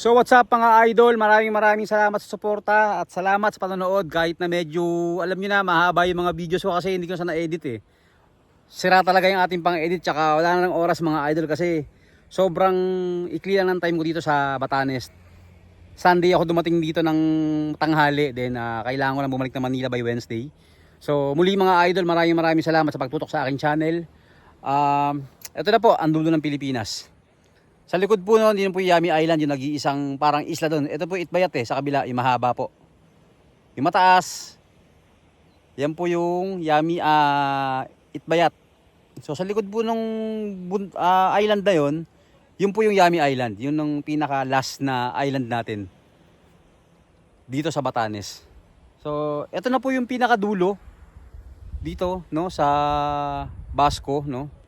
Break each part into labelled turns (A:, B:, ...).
A: So what's up mga idol, maraming maraming salamat sa suporta at salamat sa panonood kahit na medyo alam nyo na mahaba yung mga videos ko kasi hindi ko sana edit eh. Sira talaga yung ating pang edit tsaka wala na ng oras mga idol kasi sobrang ikli lang ng time ko dito sa Batanes. Sunday ako dumating dito ng tanghali then ah, kailangan ko lang bumalik na Manila by Wednesday. So muli mga idol, maraming maraming salamat sa pagtutok sa aking channel. Um, ito na po, ang dulo ng Pilipinas. Sa likod po noon, yun po yung Yami Island, yung nag-iisang parang isla doon. Ito po Itbayat eh, sa kabila, yung mahaba po. Yung mataas, yan po yung Yami ah, Itbayat. So sa likod po nung ah, island na yun, yun po yung Yami Island. Yun ang pinaka last na island natin. Dito sa Batanes. So, ito na po yung pinaka dulo dito, no, sa Basco, no.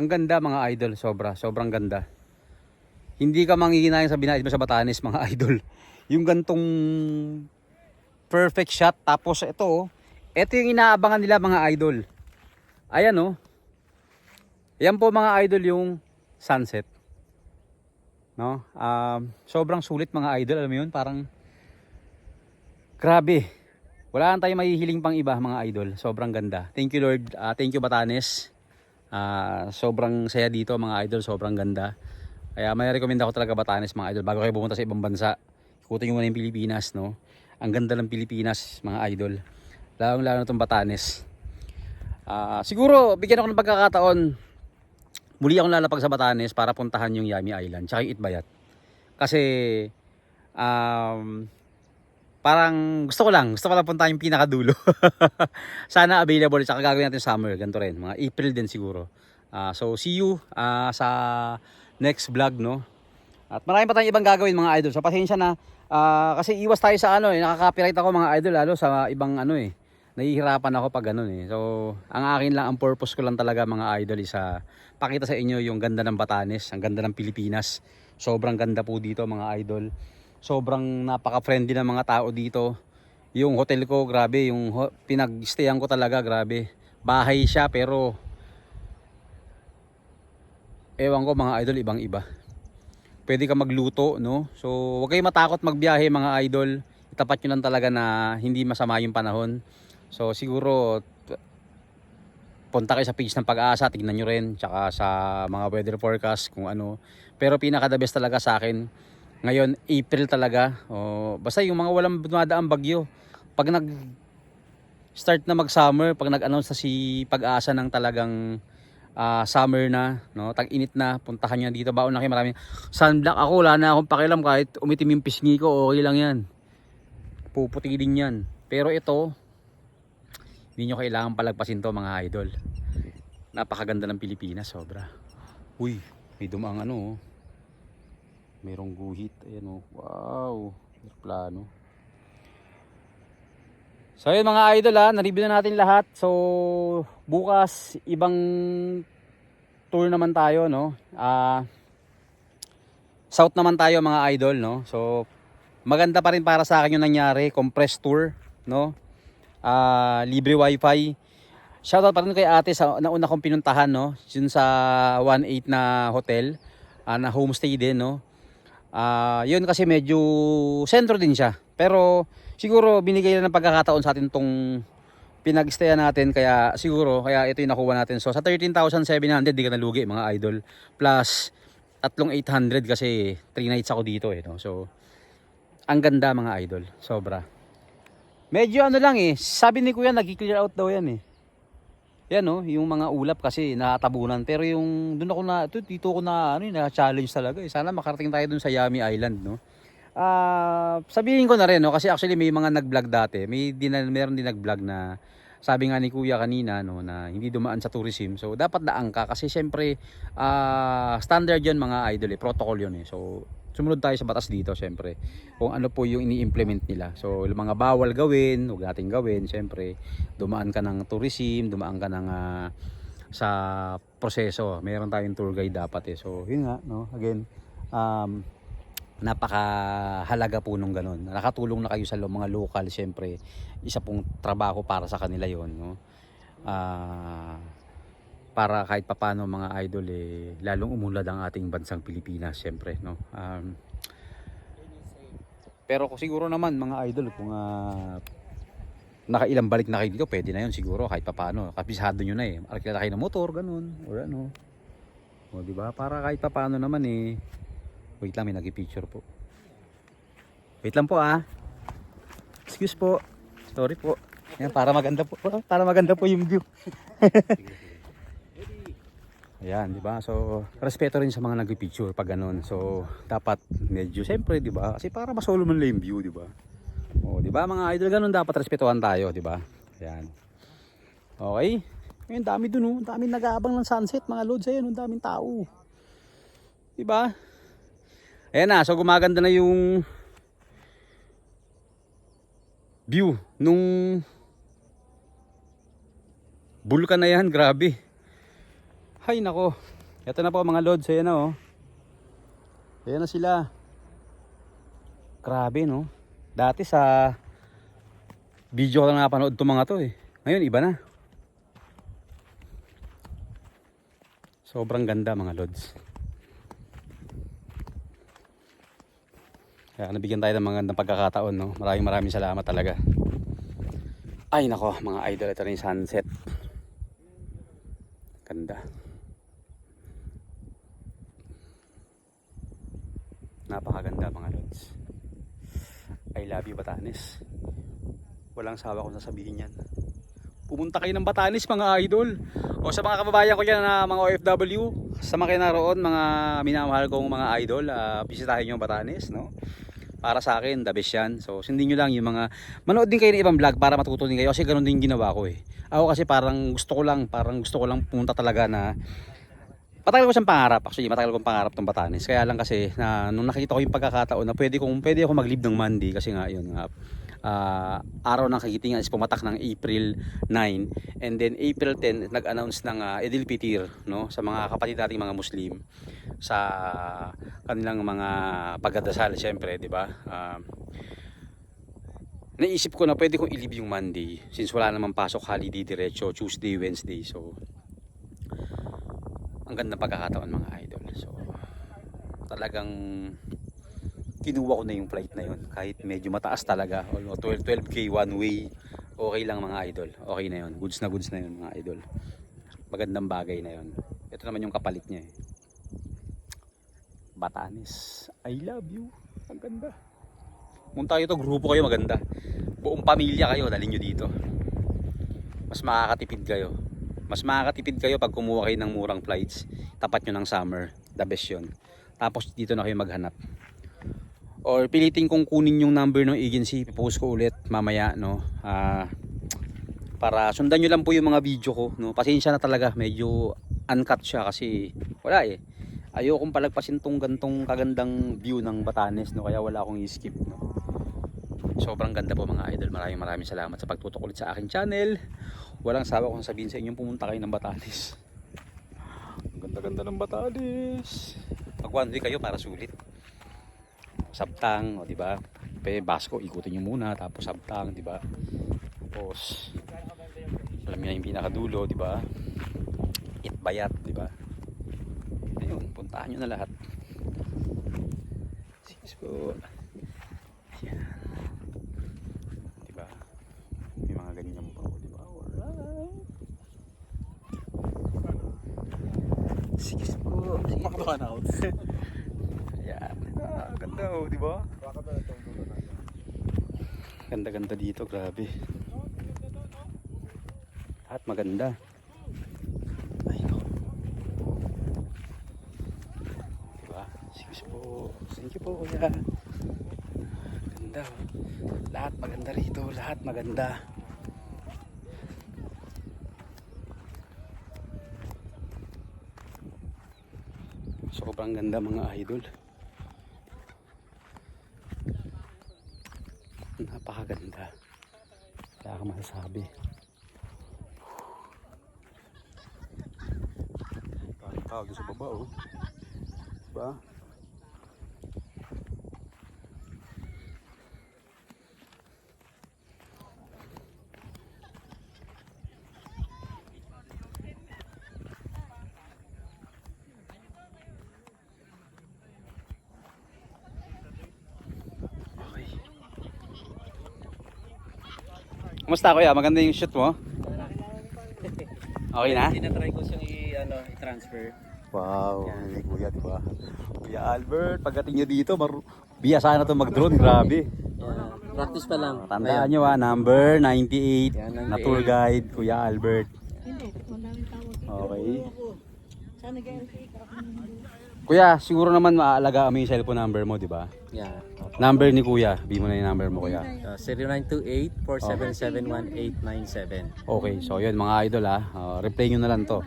A: Ang ganda mga idol, sobra, sobrang ganda. Hindi ka manghihinayang sa binayad mo sa Batanes mga idol. Yung gantong perfect shot tapos ito oh, ito yung inaabangan nila mga idol. Ayan oh. Yan po mga idol yung sunset. No? Um, sobrang sulit mga idol, alam mo yun, parang grabe. Wala tayong mahihiling pang iba mga idol. Sobrang ganda. Thank you Lord. Ah, thank you Batanes. Ah, sobrang saya dito mga idol, sobrang ganda. Kaya may recommend ako talaga Batanes mga idol bago kayo pumunta sa ibang bansa. Ikutin nyo muna yung Pilipinas, no? Ang ganda ng Pilipinas, mga idol. Lalong lalo na itong Batanes. Ah, siguro, bigyan ako ng pagkakataon. Muli akong lalapag sa Batanes para puntahan yung Yami Island, tsaka yung Itbayat. Kasi, um, parang gusto ko lang, gusto ko lang puntahan yung pinakadulo. Sana available, tsaka gagawin natin summer, ganito rin. Mga April din siguro. Ah, so, see you ah, sa next vlog, no? At marami pa tayong ibang gagawin mga idol. So pasensya na ah, kasi iwas tayo sa ano eh, nakaka-copyright ako mga idol lalo sa ibang ano eh. Nahihirapan ako pag ganun eh. So ang akin lang, ang purpose ko lang talaga mga idol is ah, pakita sa inyo yung ganda ng Batanes, ang ganda ng Pilipinas. Sobrang ganda po dito mga idol. Sobrang napaka-friendly ng mga tao dito. Yung hotel ko, grabe, yung pinag-stayan ko talaga, grabe. Bahay siya pero ewan ko mga idol, ibang iba pwede ka magluto, no? So, huwag kayong matakot magbiyahe mga idol. Itapat nyo lang talaga na hindi masama yung panahon. So, siguro, punta kayo sa page ng pag-asa, tignan nyo rin. Tsaka sa mga weather forecast, kung ano. Pero pinaka the best talaga sa akin, ngayon, April talaga. O, basta yung mga walang dumadaang bagyo. Pag nag start na mag-summer, pag nag-announce na si pag-asa ng talagang ah, summer na, no? Tag-init na, puntahan niyo dito. Baon na kayo marami. Sunblock ako, wala na akong pakialam kahit umitim yung pisngi ko, okay lang yan. Puputi din yan. Pero ito, hindi nyo kailangan palagpasin to mga idol. Napakaganda ng Pilipinas, sobra. Uy, may dumaang ano, oh. Merong guhit, ayan oh. Wow, plano. So yun mga idol ha, na-review na natin lahat. So bukas ibang tour naman tayo no. Ah South naman tayo mga idol no. So maganda pa rin para sa akin yung nangyari, compressed tour no. Ah libre wifi. Shoutout pa rin kay ate sa nauna kong pinuntahan no, yun sa 18 na hotel, ah, na homestay din no. Ah, yun kasi medyo sentro din siya. Pero siguro binigay lang ng pagkakataon sa atin tong pinag-stayan natin kaya siguro kaya ito yung nakuha natin. So sa 13,700 di ka nalugi mga idol. Plus tatlong 800 kasi 3 nights ako dito eh no. So ang ganda mga idol, sobra. Medyo ano lang eh, sabi ni Kuya nag-clear out daw yan eh. Yan no, yung mga ulap kasi nakatabunan pero yung doon ako na ito, dito ko na ano, na challenge talaga eh. Sana makarating tayo doon sa Yami Island no. Ah, sabihin ko na rin no kasi actually may mga nag-vlog dati. May din meron din nag-vlog na sabi nga ni Kuya kanina no na hindi dumaan sa tourism. So dapat daan ka kasi syempre ah standard 'yon mga idol eh, protocol 'yon eh. So sumunod tayo sa batas dito syempre. Kung ano po yung ini-implement nila. So yung mga bawal gawin, huwag nating gawin syempre. Dumaan ka ng tourism, dumaan ka ng ah, sa proseso. Meron tayong tour guide dapat eh. So yun nga no, again um napakahalaga po nung ganun. Nakatulong na kayo sa mga local, syempre, isa pong trabaho para sa kanila yon no? Ah, para kahit papano mga idol eh lalong umulad ang ating bansang Pilipinas syempre no? Um, pero kung siguro naman mga idol kung ah, nakailang balik na kayo dito pwede na yun siguro kahit papano kabisado nyo na eh. Arkila kayo ng motor ganun or ano. O di ba? Para kahit papano naman eh. Wait lang may nag-picture po. Wait lang po ah. Excuse po. Sorry po. Yan para maganda po para maganda po yung view Ayan, di ba? So, respeto rin sa mga nagpi-picture pag ganun. So, dapat medyo, siyempre, di ba? Kasi para masolo man lang yung view, di ba? O, di ba mga idol, ganun dapat respetuhan tayo, di ba? Ayan. Okay. Ngayon, dami dun, oh. Dami nag-aabang ng sunset, mga loads. Ayan, ang daming tao. Di ba? Ayan na, so gumaganda na yung view nung bulkan na yan, grabe. Hay nako. Ito na po mga lods, ayan na oh. Ayan na sila. Grabe no. Dati sa video ko lang napanood itong mga to eh. Ngayon iba na. Sobrang ganda mga lods. Kaya nabigyan tayo ng magandang pagkakataon no. Maraming maraming salamat talaga. Ay nako mga idol, ito na yung sunset. Ganda. Napakaganda mga lods. I love you Batanes. Walang sawa kung sasabihin yan. Pumunta kayo ng Batanes mga idol. O sa mga kababayan ko dyan na mga OFW, sa mga naroon, mga minamahal kong mga idol, uh, bisitahin nyo Batanes, no? Para sa akin, the best yan. So, sundin nyo lang yung mga, manood din kayo ng ibang vlog para matuto din kayo. Kasi ganun din ginawa ko eh. Ako kasi parang gusto ko lang, parang gusto ko lang pumunta talaga na Matagal ko siyang pangarap. Actually, matagal kong pangarap ng Batanes. Kaya lang kasi na nung nakita ko yung pagkakataon na pwede kong pwede ako mag-leave ng Monday kasi nga yun nga ah, araw ng kagitingan is pumatak ng April 9 and then April 10 nag-announce ng uh, Edil Pitir no sa mga kapatid nating mga Muslim sa kanilang mga pagdadasal syempre, 'di ba? Ah, naisip ko na pwede kong i-leave yung Monday since wala namang pasok holiday diretso Tuesday, Wednesday. So ang ganda pagkakataon mga idol. So, talagang kinuha ko na yung flight na yun. Kahit medyo mataas talaga. Almost 12, 12k one way. Okay lang mga idol. Okay na yun. Goods na goods na yun mga idol. Magandang bagay na yun. Ito naman yung kapalit niya eh. Batanes. I love you. Ang ganda. Munta kayo to, grupo kayo maganda. Buong pamilya kayo, dalhin nyo dito. Mas makakatipid kayo. Mas makakatipid kayo pag kumuha kayo ng murang flights. Tapat nyo ng summer. The best yun. Tapos dito na kayo maghanap. Or pilitin kong kunin yung number ng agency. Post ko ulit mamaya. No? Ah, para sundan nyo lang po yung mga video ko. No? Pasensya na talaga. Medyo uncut siya kasi wala eh. Ayokong palagpasin tong gantong kagandang view ng Batanes. No? Kaya wala akong i-skip. No? Sobrang ganda po mga idol. Maraming maraming salamat sa pagtutok ulit sa aking channel. Walang sawa kung sabihin sa inyong pumunta kayo ng Batanes. Ang ganda-ganda ng Batanes. Mag one way kayo para sulit. Sabtang, o di ba? Pe Basco, ikutin niyo muna tapos Sabtang, di ba? Tapos alam niyo yung pinakadulo, di ba? Itbayat, di ba? Ayun, puntahan niyo na lahat. Sige po. Yan. Di ba? May mga ganyan pa, di ba? Alright. Po.
B: out.
A: Ayan. Ah, ganda oh, di ba? Ganda-ganda dito, grabe. Lahat maganda. Ay, no. Diba? Sige po. Thank you po, kuya. Ganda. oh. Lahat maganda rito. Lahat maganda. Sobrang ganda mga idol. Napakaganda. Wala akong masasabi. Parang doon sa baba oh. Diba? Kumusta kuya? Maganda yung shoot mo? Okay na?
B: Tinatry ko siyang ano, i-transfer.
A: Wow, yeah. kuya, di ba? Kuya Albert, pagdating nyo dito, mar- biyasa na to mag-drone, grabe.
B: Yeah. Practice pa lang.
A: Tandaan nyo ha, number 98
B: Yan,
A: na tour
B: 98.
A: guide, Kuya Albert. Okay. Kuya, siguro naman maaalagaan mo yung cellphone number mo, di ba?
B: Yeah.
A: Number ni Kuya, bi mo na yung number mo, Kuya.
B: Uh, 0928-477-1897.
A: Okay, so yun mga idol ha, uh, replay nyo na lang to.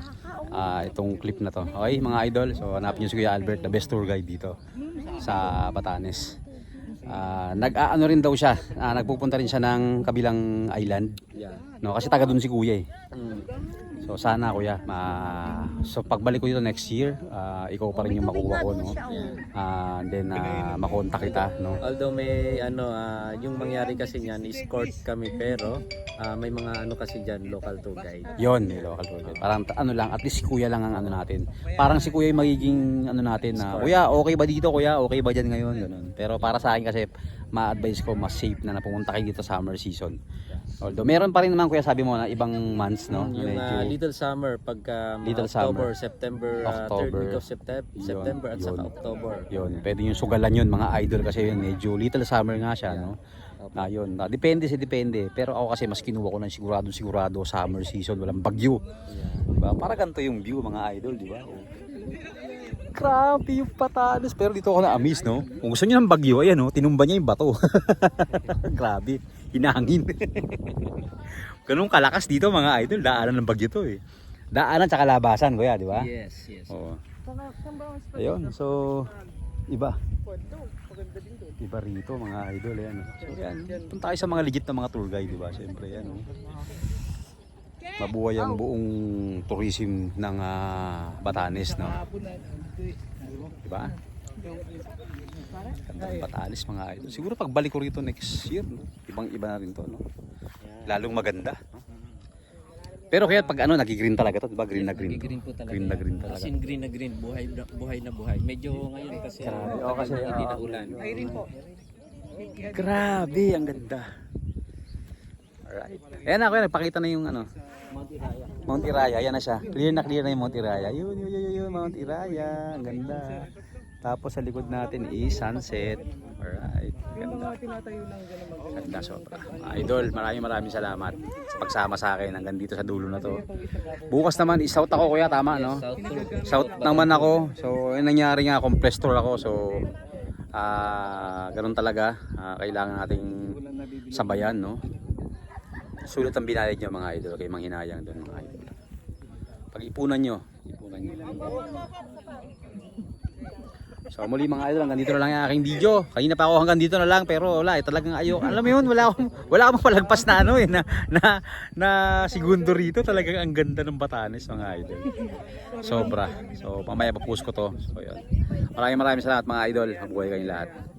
A: Ah, itong clip na to. Okay, mga idol, so hanapin nyo si Kuya Albert, the best tour guide dito sa Batanes. Ah, nag-aano rin daw siya, ah, nagpupunta rin siya ng kabilang island.
B: Yeah.
A: No, kasi taga doon si Kuya eh.
B: Mm.
A: So sana kuya, ma so pagbalik ko dito next year, ah, ikaw pa rin yung makuha ko no. And then uh, makontak kita no.
B: Although may ano, ah, yung mangyari kasi niyan, escort kami pero ah, may mga ano kasi diyan local tour guide.
A: Yon, may local tour guide. Parang ano lang, at least si kuya lang ang ano natin. Parang si kuya yung magiging ano natin na, kuya, okay ba dito kuya? Okay ba dyan ngayon? Ganun. Pero para sa akin kasi, ma-advise ko mas safe na na pumunta kayo dito summer season. Although meron pa rin naman kuya sabi mo na ibang months no.
B: Yung
A: Medyo,
B: ah, Little Summer pagka mga
A: Little
B: October,
A: summer.
B: September, ah, third
A: October.
B: week of September,
A: Yun,
B: September at saka
A: yun.
B: October.
A: Yun, pwede yung sugalan yun, mga idol kasi yun, medyo little summer nga siya, no? Na yun, na, depende sa depende. Pero ako kasi mas kinuha ko ng sigurado sigurado summer season, walang bagyo. Diba? Para ganito yung view mga idol, di ba? Grabe yung patalas. Pero dito ako na-amaze, no? Kung gusto niyo ng bagyo, ayan, no? Tinumba niya yung bato. Grabe. Hinangin. Ganun kalakas dito, mga idol. Daanan ng bagyo to, eh. Daanan tsaka labasan, kuya, di ba?
B: Yes, yes.
A: Oo. Ayun, so iba. Iba rito mga idol yan. So yan, punta tayo sa mga legit na mga tour guide, di ba? Siyempre yan. Oh. Mabuhay ang buong tourism ng ah, Batanes, no? Di ba? Ganda ng Batanes mga idol. Siguro pagbalik ko rito next year, no? ibang iba na rin to, no? Lalong maganda, no? Pero kaya pag ano, nagigreen talaga to, di ba? Green na green. to.
B: Green po talaga.
A: Green na green
B: As
A: talaga.
B: in green na green, buhay na buhay na buhay. Medyo ngayon kasi
A: Grabe.
B: uh,
A: Oo, kasi,
B: hindi
A: ah,
B: na ulan.
A: Grabe, ang ganda. Alright. Ayan na, kuya, nagpakita na yung ano,
B: Mount Iraya.
A: Mount Iraya. Ayan na siya. Clear na clear na yung Mount Iraya. Yun, yun, yun, yun, yun, Mount Iraya. Ang ganda. Tapos sa likod natin is sunset. Alright. Ganda. Ganda sobra. Mga idol, maraming maraming salamat sa pagsama sa akin hanggang dito sa dulo na to. Bukas naman, is-south ako kuya, tama no? South naman ako. So, yung nangyari nga, compressed tour ako. So, ah ganun talaga. Ah, kailangan nating sabayan, no? Sulit ang binayad nyo mga idol. Kay manghinayang doon mga idol. Pag-ipunan nyo. Ipunan nyo. So muli mga idol, hanggang dito na lang yung aking video. Kanina pa ako hanggang dito na lang pero wala, eh, talagang ayok. Alam mo yun, wala akong, wala akong palagpas na ano eh, na, na, na segundo rito. Talagang ang ganda ng Batanes mga idol. Sobra. So mamaya papost ko to. So yun. Maraming maraming salamat mga idol. Mabuhay kayong lahat.